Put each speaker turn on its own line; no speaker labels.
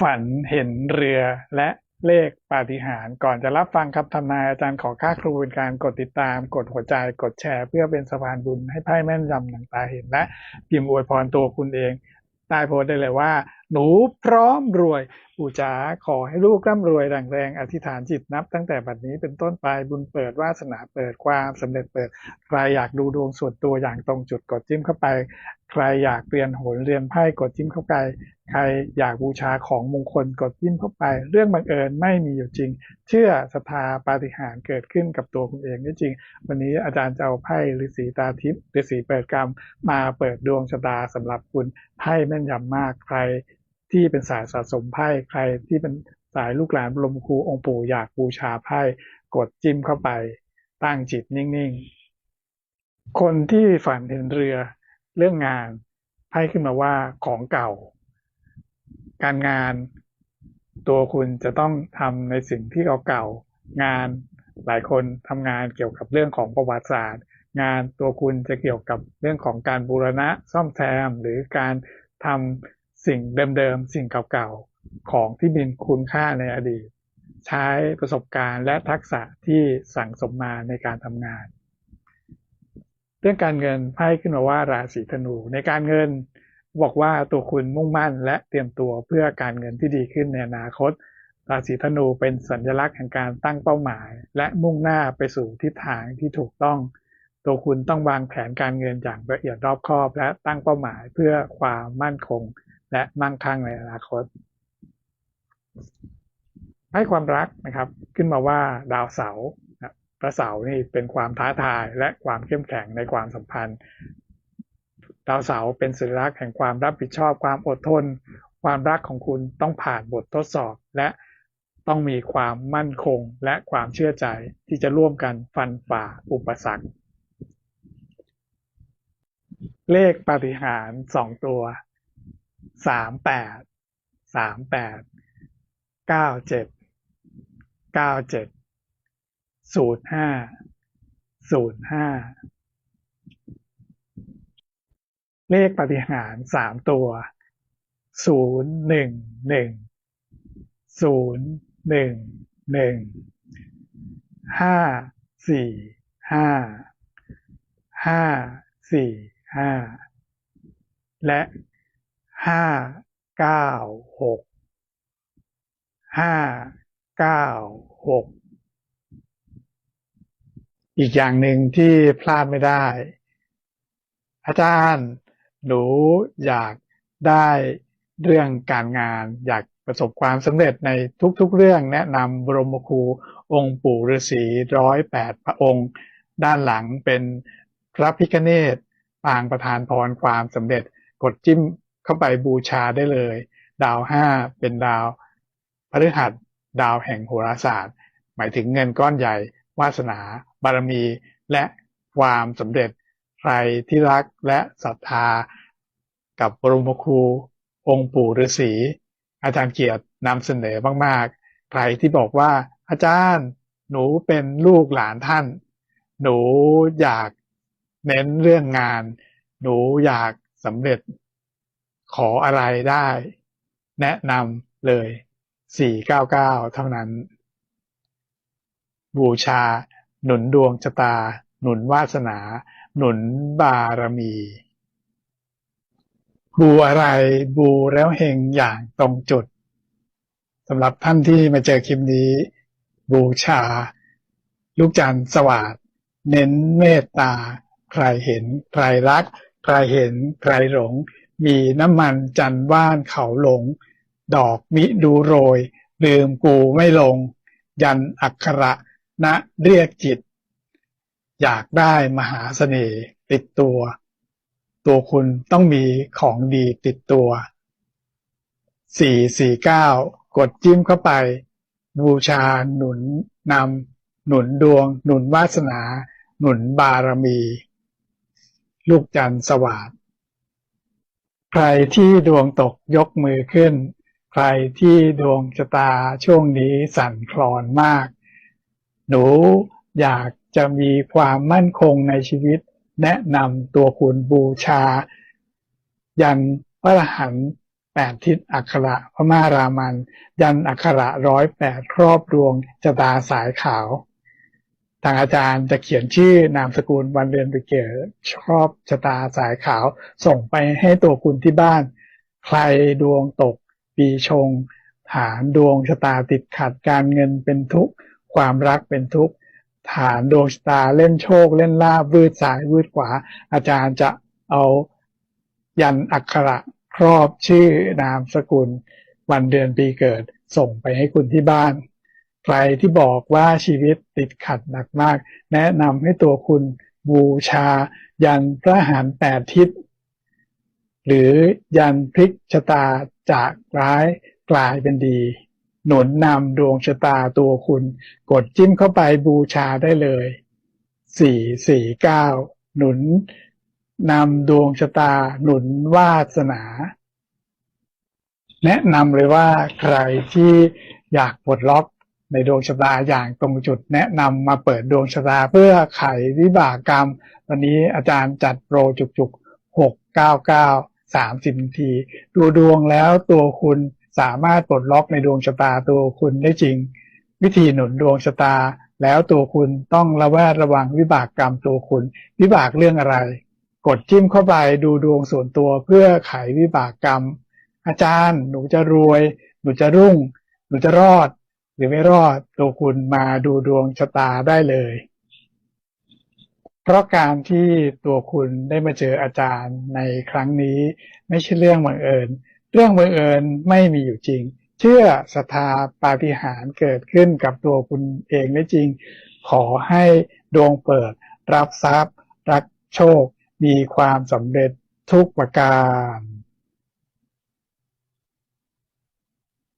ฝันเห็นเรือและเลขปาฏิหาริย์ก่อนจะรับฟังคำทำนายอาจารย์ขอค่าครูเป็นการกดติดตาม กดหัวใจกดแชร์ เพื่อเป็นสะพานบุญให้ไพ่แม่นยำหนังตาเห็นและพิมพ์อวยพรตัวคุณเองใต้โพสต์ได้เลยว่า หนูพร้อมรวย ปู่จ๋าขอให้ลูกร่ำรวยแรงแรงอธิษฐานจิตนับ ตั้งแต่บัดนี้เป็นต้นไปบุญเปิดวาสนาเปิดความสำเร็จเปิด ใครอยากดูดวงส่วนตัวอย่างตรงจุดกดจิ้มเข้าไป ใครอยากเรียนโหนเรียนไพ่กดจิ้มเข้าไป ใครอยากบูชาของมงคลกดจิ้มเข้าไป เรื่องบังเอิญไม่มีอยู่จริง เชื่อศรัทธาปาฏิหาริย์เกิดขึ้นกับตัวคุณเองนี่จริง วันนี้อาจารย์จะเอาไพ่ฤาษีตาทิพย์ฤาษีเปิดกรรมมาเปิดดวงชะตาสำหรับคุณไพ่แม่นยำมากใคร ที่เป็นสายสะสมไพ่ใครที่เป็นสายลูกหลานบรมครูองค์ปู่อยากบูชาไพ่กดจิ้มเข้าไป ตั้งจิตนิ่งๆ คนที่ฝันเห็นเรือเรื่องงานไพ่ขึ้นมาว่าของเก่า การงานตัวคุณจะต้องทำในสิ่งที่เก่าๆงานหลายคนทำงานเกี่ยวกับเรื่องของประวัติศาสตร์ งานตัวคุณจะเกี่ยวกับเรื่องของการบูรณะซ่อมแซมหรือการทำ สิ่งเดิมๆ สิ่งเก่าๆ ของที่มีคุณค่าในอดีต ใช้ประสบการณ์และทักษะที่สั่งสมมาในการทำงาน เรื่องการเงินไพ่ขึ้นมาว่าราศีธนู ในการเงินบอกว่าตัวคุณมุ่งมั่น และเตรียมตัวเพื่อการเงินที่ดีขึ้นในอนาคต ราศีธนูเป็นสัญลักษณ์แห่งการตั้งเป้าหมาย และมุ่งหน้าไปสู่ทิศทางที่ถูกต้อง ตัวคุณต้องวางแผนการเงินอย่างละเอียดรอบคอบ และตั้งเป้าหมายเพื่อความมั่นคง และมั่งคั่งในอนาคต ให้ความรักนะครับ ขึ้นมาว่าดาวเสาร์พระเสาร์นี่เป็นความท้าทายและความเข้มแข็งในความสัมพันธ์ ดาวเสาร์เป็นสัญลักษณ์แห่งความรับผิดชอบความอดทน ความรักของคุณต้องผ่านบททดสอบและต้องมีความมั่นคงและความเชื่อใจที่จะร่วมกันฟันฝ่าอุปสรรค เลขปฏิหารสองตัว สามแปดสามแปดเก้าเจ็ดเก้าเจ็ดศูนย์ห้าศูนย์ห้าเลขปฏิหารสามตัวศูนย์หนึ่งหนึ่งศูนย์หนึ่งหนึ่งห้าสี่ห้าห้าสี่ห้าและ ห้าเก้าหกห้าเก้าหกอีกอย่างหนึ่งที่พลาดไม่ได้ อาจารย์หนูอยากได้เรื่องการงาน อยากประสบความสำเร็จในทุกๆเรื่องแนะนำบรมครูองค์ปู่ฤาษีร้อยแปดพระองค์ ด้านหลังเป็นพระพิฆเนศปางประธานพรความสำเร็จกดจิ้ม เข้าไปบูชาได้เลย ดาวห้าเป็นดาวพฤหัสดาวแห่งโหราศาสตร์ หมายถึงเงินก้อนใหญ่ วาสนา บารมี และความสำเร็จใครที่รักและศรัทธา กับบรมครู องค์ปู่ฤาษีอาจารย์เกียรตินำเสนอมากๆ ใครที่บอกว่าอาจารย์หนูเป็นลูกหลานท่าน หนูอยากเน้นเรื่องงาน หนูอยากสำเร็จ ขออะไรได้ แนะนำเลย 499 เท่านั้น บูชา หนุนดวงชะตา หนุนวาสนา หนุนบารมี บูอะไรบูแล้วเฮงอย่างตรงจุดสำหรับท่านที่มาเจอคลิปนี้ บูชา ลูกจันทร์สวัสดเน้นเมตตา ใครเห็น ใครรัก ใครเห็น ใครหลง มีน้ำมันจันว่านเขาหลง ดอกมิดูโรย ลืมกูไม่ลง ยันอักขระนะเรียกจิต อยากได้มหาเสน่ห์ติดตัว ตัวคุณต้องมีของดีติดตัว 449 กดจิ้มเข้าไป บูชาหนุนนำหนุนดวง หนุนวาสนา หนุนบารมี ลูกจันทร์สวัสด ใครที่ดวงตกยกมือขึ้น ใครที่ดวงชะตาช่วงนี้สั่นคลอนมาก หนูอยากจะมีความมั่นคงในชีวิต แนะนำตัวคุณบูชา ยันพระรหันต์แปดทิศอักขระพม่ารามัน ยันอักขระร้อยแปดครอบดวงชะตาสายขาว ทางอาจารย์จะเขียนชื่อนามสกุลวันเดือนปีเกิดชอบชะตาสายขาว ส่งไปให้ตัวคุณที่บ้าน ใครดวงตก ปีชง ฐานดวงชะตาติดขัดการเงินเป็นทุกข์ความรักเป็นทุกข์ฐานดวงชะตาเล่นโชค เล่นลาบวืดซ้ายวืดขวา อาจารย์จะเอายันอักขระครอบชื่อนามสกุล วันเดือนปีเกิด ส่งไปให้คุณที่บ้าน ใครที่บอกว่าชีวิตติดขัดหนักมาก แนะนำให้ตัวคุณบูชา ยันพระหารแปดทิศ หรือยันพลิกชะตาจากร้ายกลายเป็นดี หนุนนำดวงชะตาตัวคุณ กดจิ้มเข้าไปบูชาได้เลยสี่สี่เก้าหนุนนำดวงชะตาหนุนวาสนา แนะนำเลยว่าใครที่อยากปลดล็อก ในดวงชะตาอย่างตรงจุดแนะนำมาเปิดดวงชะตาเพื่อไขวิบากกรรม วันนี้อาจารย์จัดโปรจุกๆหกเก้าเก้าสามสิบนาที ดูดวงแล้วตัวคุณสามารถปลดล็อกในดวงชะตาตัวคุณได้จริง วิธีหนุนดวงชะตา แล้วตัวคุณต้องระแวดระวังวิบากกรรมตัวคุณ วิบากเรื่องอะไร กดจิ้มเข้าไปดูดวงส่วนตัวเพื่อไขวิบากกรรม อาจารย์หนูจะรวย หนูจะรุ่ง หนูจะรอด หรือไม่รอดตัวคุณมาดูดวงชะตาได้เลย เพราะการที่ตัวคุณได้มาเจออาจารย์ในครั้งนี้ ไม่ใช่เรื่องบังเอิญ เรื่องบังเอิญไม่มีอยู่จริง เชื่อศรัทธาปาฏิหาริย์เกิดขึ้นกับตัวคุณเองได้จริง ขอให้ดวงเปิด รับทรัพย์ รับโชค มีความสำเร็จทุกประการ